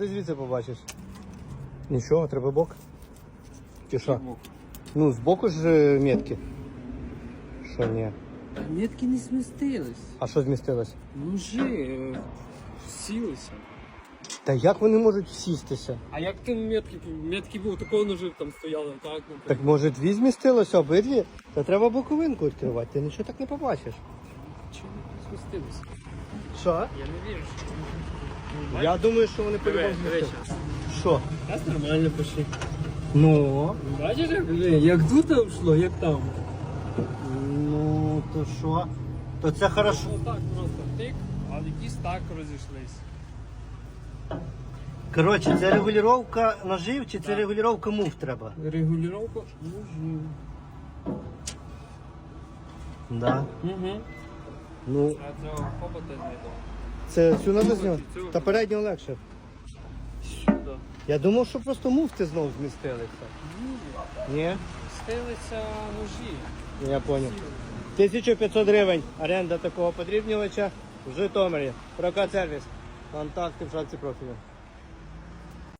Ти звідси побачиш. Нічого, треба бок. Чи що? Ну, збоку ж е, метки. Що ні? Метки не змістились. А що змістилось? Ножи е, сілися. Та як вони можуть сістися? А як там метки? Метки був такого ножи там стояли, так? Ну, Так може дві змістилося, обидві? Та треба боковинку відкривати, ти нічого так не побачиш. Чому? Що? Я не вірю, що Я думаю, що вони по-любому Що? Зараз нормально пішли. Ну. Бачиш, як, як тут там йшло, як там. Ну, то що? То це хорошо. Ну так просто тик, а якісь так розійшлись. Коротше, це регулювання ножів чи це регулювання мув треба? Регулювання ножів. Да. Угу. Ну, А цього хобота знайду. це цю треба зняти. Та переднього легше. Сюди. Я думав, що просто муфти знову змістилися. Ні? Змістилися ножі. Я зрозумів. 1500 гривень оренда такого подрібнювача в Житомирі. Прокат сервіс. Контакти в шапці профілю.